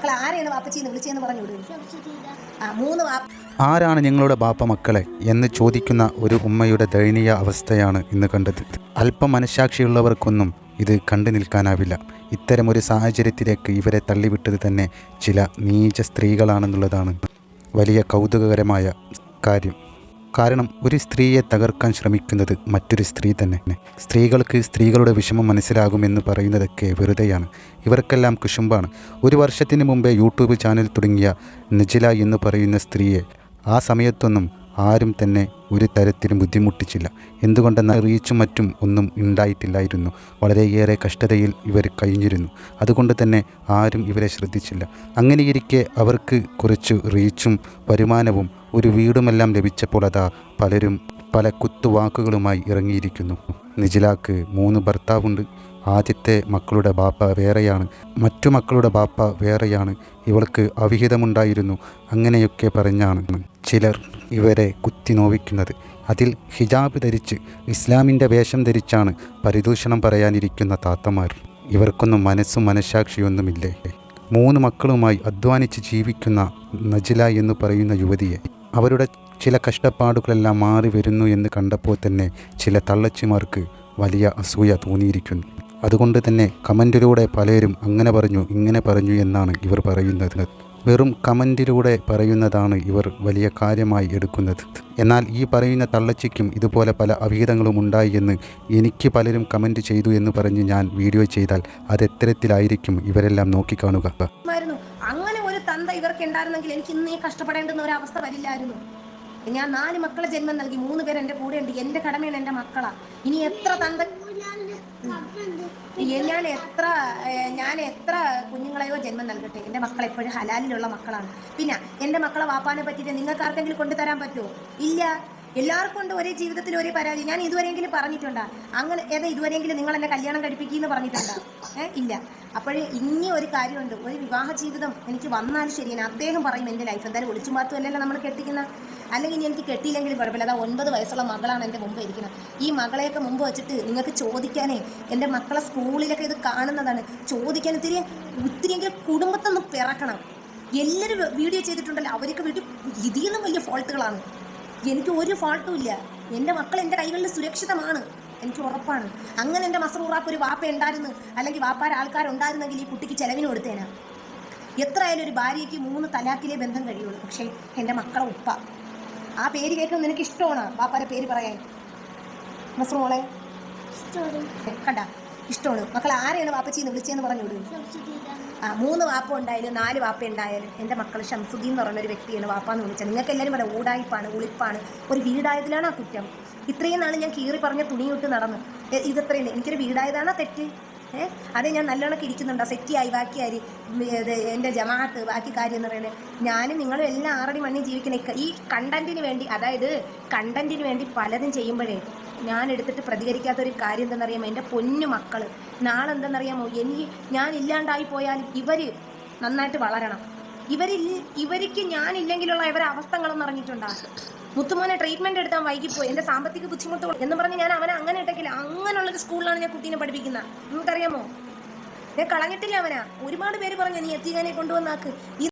മക്കളെ ആരെയാണ് വാപ്പച്ചിന്ന് വിളിച്ചതെന്ന് പറഞ്ഞു ആ മൂന്ന് വാപ്പ ആരാണ് ഞങ്ങളുടെ ബാപ്പ മക്കളെ എന്ന് ചോദിക്കുന്ന ഒരു ഉമ്മയുടെ ദയനീയ അവസ്ഥയാണ് ഇന്ന് കണ്ടത്. അല്പം മനസാക്ഷിയുള്ളവർക്കൊന്നും ഇത് കണ്ടു നിൽക്കാനാവില്ല. ഇത്തരമൊരു സാഹചര്യത്തിലേക്ക് ഇവരെ തള്ളിവിട്ടത് തന്നെ ചില നീച സ്ത്രീകളാണെന്നുള്ളതാണ് വലിയ കൗതുകകരമായ കാര്യം. കാരണം ഒരു സ്ത്രീയെ തകർക്കാൻ ശ്രമിക്കുന്നത് മറ്റൊരു സ്ത്രീ തന്നെ. സ്ത്രീകൾക്ക് സ്ത്രീകളുടെ വിഷമം മനസ്സിലാകുമെന്ന് പറയുന്നതൊക്കെ വെറുതെയാണ്. ഇവർക്കെല്ലാം കുശുമ്പാണ്. ഒരു വർഷത്തിന് മുമ്പേ യൂട്യൂബ് ചാനൽ തുടങ്ങിയ നിജില എന്ന് പറയുന്ന സ്ത്രീയെ ആ സമയത്തൊന്നും ആരും തന്നെ ഒരു തരത്തിലും ബുദ്ധിമുട്ടിച്ചില്ല. എന്തുകൊണ്ടെന്നാൽ റീച്ചും മറ്റും ഒന്നും ഉണ്ടായിട്ടില്ലായിരുന്നു. വളരെയേറെ കഷ്ടതയിൽ ഇവർ കഴിഞ്ഞിരുന്നു. അതുകൊണ്ട് തന്നെ ആരും ഇവരെ ശ്രദ്ധിച്ചില്ല. അങ്ങനെയിരിക്കെ അവർക്ക് കുറച്ച് റീച്ചും വരുമാനവും ഒരു വീടുമെല്ലാം ലഭിച്ചപ്പോൾ അതാ പലരും പല കുത്തുവാക്കുകളുമായി ഇറങ്ങിയിരിക്കുന്നു. നിജിലാക്ക് മൂന്ന് ഭർത്താവുണ്ട്. ആദ്യത്തെ മക്കളുടെ ബാപ്പ വേറെയാണ്. മറ്റു മക്കളുടെ ബാപ്പ വേറെയാണ്. ഇവൾക്ക് അവിഹിതമുണ്ടായിരുന്നു. അങ്ങനെയൊക്കെ പറഞ്ഞാണ് ചിലർ. ഇവരെ കുത്തി നോവിക്കുന്നത്. അതിൽ ഹിജാബ് ധരിച്ച് ഇസ്ലാമിന്റെ വേഷം ധരിച്ചാണ് പരിദൂഷണം പറയാനിരിക്കുന്ന താത്തമാർ. ഇവർക്കൊന്നും മനസ്സും മനഃസാക്ഷിയൊന്നുമില്ലേ? മൂന്ന് മക്കളുമായി അധ്വാനിച്ച് ജീവിക്കുന്ന നജില എന്ന് പറയുന്ന യുവതിയെ അവരുടെ ചില കഷ്ടപ്പാടുകളെല്ലാം മാറി വരുന്നു എന്ന് കണ്ടപ്പോൾ തന്നെ ചില തള്ളച്ചിമാർക്ക് വലിയ അസൂയ തോന്നിയിരിക്കുന്നു. അതുകൊണ്ട് തന്നെ കമന്റിലൂടെ പലരും അങ്ങനെ പറഞ്ഞു ഇങ്ങനെ പറഞ്ഞു എന്നാണ് ഇവർ പറയുന്നത്. വെറും കമന്റിലൂടെ പറയുന്നതാണ് ഇവർ വലിയ കാര്യമായി എടുക്കുന്നത്. എന്നാൽ ഈ പറയുന്ന തള്ളച്ചയ്ക്കും ഇതുപോലെ പല അവിഹിതങ്ങളും ഉണ്ടായി എന്ന് എനിക്ക് പലരും കമന്റ് ചെയ്തു എന്ന് പറഞ്ഞ് ഞാൻ വീഡിയോ ചെയ്താൽ അത് എത്തരത്തിലായിരിക്കും ഇവരെല്ലാം നോക്കിക്കാണുക. അങ്ങനെ ഒരു തന്ത ഇവർക്ക് ഉണ്ടായിരുന്നെങ്കിൽ എനിക്ക് ഇന്നേ കഷ്ടപ്പെടേണ്ടുന്ന ഒരു അവസ്ഥ വരില്ലായിരുന്നു. ഞാൻ നാല് മക്കളെ ജന്മം നൽകി. മൂന്ന് പേര് എന്റെ കൂടെ ഉണ്ട് എന്റെ കടമയാണ് എന്റെ മക്കളാ. ഇനി എത്ര തന്ത ഞാൻ എത്ര ഞാൻ എത്ര കുഞ്ഞുങ്ങളെയോ ജന്മം നൽകട്ടെ? എന്റെ മക്കൾ എപ്പോഴും ഹലാലിലുള്ള മക്കളാണ്. പിന്നെ എന്റെ മക്കളെ വാപ്പാനെ പറ്റിയിട്ട് നിങ്ങൾക്ക് ആർക്കെങ്കിലും കൊണ്ടുതരാൻ പറ്റുമോ? ഇല്ല. എല്ലാവർക്കും ഉണ്ട് ഒരേ ജീവിതത്തിൽ ഒരേ പരാതി. ഞാൻ ഇതുവരെയെങ്കിലും പറഞ്ഞിട്ടുണ്ടാ? അങ്ങനെ ഏതാ ഇതുവരെയെങ്കിലും നിങ്ങൾ എന്നെ കല്യാണം കഴിപ്പിക്കുമെന്ന് പറഞ്ഞിട്ടുണ്ടാ? ഏ ഇല്ല. അപ്പോഴേ ഇനി ഒരു കാര്യമുണ്ട്. ഒരു വിവാഹ ജീവിതം എനിക്ക് വന്നാലും ശരിയാണ് അദ്ദേഹം പറയും എന്റെ ലൈഫ് എന്തായാലും ഒളിച്ചു മാത്രമല്ലല്ലോ നമ്മൾ കെട്ടിക്കുന്ന. അല്ലെങ്കിൽ ഇനി എനിക്ക് കെട്ടിയില്ലെങ്കിലും കുഴപ്പമില്ല. അതാ ഒൻപത് വയസ്സുള്ള മകളാണ് എന്റെ മുമ്പ് ഇരിക്കുന്നത്. ഈ മകളെയൊക്കെ മുമ്പ് വെച്ചിട്ട് നിങ്ങൾക്ക് ചോദിക്കാനേ എന്റെ മക്കളെ സ്കൂളിലൊക്കെ ഇത് കാണുന്നതാണ്. ചോദിക്കാൻ ഇത്തിരി ഒത്തിരിയെങ്കിലും കുടുംബത്തൊന്ന് പിറക്കണം. എല്ലാവരും വീഡിയോ ചെയ്തിട്ടുണ്ടല്ലോ. അവരൊക്കെ വീട്ടിൽ ഇതിൽ നിന്നും വലിയ ഫോൾട്ടുകളാണ് എനിക്ക് ഒരു ഫോൾട്ടും ഇല്ല. എന്റെ മക്കൾ എന്റെ കൈകളിൽ സുരക്ഷിതമാണ്. എനിക്ക് ഉറപ്പാണ്. അങ്ങനെ എന്റെ മസറൂറാക്ക് ഒരു വാപ്പ ഉണ്ടായിരുന്നു. അല്ലെങ്കിൽ വാപ്പാര ആൾക്കാരുണ്ടായിരുന്നെങ്കിൽ ഈ കുട്ടിക്ക് ചെലവിന് കൊടുത്തേനാ. എത്ര ആയാലും ഒരു ഭാര്യയ്ക്ക് മൂന്ന് തലാക്കിലെ ബന്ധം കഴിയുള്ളൂ. പക്ഷേ എന്റെ മക്കളെ ഉപ്പ. ആ പേര് കേൾക്കുന്നത് നിനക്ക് ഇഷ്ടമാണ്? വാപ്പാരെ പേര് പറയാൻ. മസറൂളെ കണ്ട. ഇഷ്ടമാണ് മക്കൾ ആരെയാണ് വാപ്പച്ചിന്ന് വിളിച്ചതെന്ന് പറഞ്ഞു വിടും. ആ മൂന്ന് വാപ്പ ഉണ്ടായാലും നാല് വാപ്പ ഉണ്ടായാലും എന്റെ മക്കൾ ഷംസുദ്ദീൻ എന്ന് പറയുന്ന ഒരു വ്യക്തിയാണ് വാപ്പാന്ന് വിളിച്ചത്. നിങ്ങൾക്ക് എല്ലാവരും ഇവിടെ ഊടായ്പാണ് ഉളിപ്പാണ് ഒരു വീടായതിലാണ് ആ കുറ്റം. ഇത്രയും നാൾ ഞാൻ കീറി പറഞ്ഞ തുണിയിട്ട് നടന്നു. ഇതത്രയും എനിക്കൊരു വീടായതാണോ തെറ്റ്? ഏ? അതെ ഞാൻ നല്ലോണമൊക്കെ ഇരിക്കുന്നുണ്ടോ? സെറ്റിയായി ബാക്കിയായി ഇത് എന്റെ ജമാഅത്ത് ബാക്കി കാര്യം എന്ന് പറയുന്നത്. ഞാനും നിങ്ങളും എല്ലാം ആറടി മണ്ണി ജീവിക്കുന്ന ഈ കണ്ടന്റിന് വേണ്ടി അതായത് കണ്ടന്റിന് വേണ്ടി പലതും ചെയ്യുമ്പോഴേ ഞാൻ എടുത്തിട്ട് പ്രതികരിക്കാത്ത ഒരു കാര്യം എന്തെന്നറിയാമോ? എന്റെ പൊന്നു മക്കൾ നാളെ എന്തെന്നറിയാമോ എനിക്ക് ഞാൻ ഇല്ലാണ്ടായി പോയാൽ ഇവർ നന്നായിട്ട് വളരണം. ഇവരിൽ ഇവർക്ക് ഞാൻ ഞാനില്ലെങ്കിലുള്ള ഇവരെ അവസ്ഥകളെന്ന് അറിഞ്ഞിട്ടുണ്ടാ? മുത്തുമോനെ ട്രീറ്റ്മെന്റ് എടുത്താൽ വൈകിപ്പോയി. എന്റെ സാമ്പത്തിക ബുദ്ധിമുട്ടുകൾ എന്ന് പറഞ്ഞ് ഞാൻ അവനെ അങ്ങനെ ഇട്ടെങ്കില്ല അങ്ങനെയുള്ളൊരു സ്കൂളിലാണ് ഞാൻ കുട്ടീനെ പഠിപ്പിക്കുന്നത് നിങ്ങൾക്കറിയാമോ? ഞാൻ കളഞ്ഞിട്ടില്ല അവനാ. ഒരുപാട് പേര് പറഞ്ഞു നീ എത്തിക്കാനെ കൊണ്ടുവന്നാക്ക്.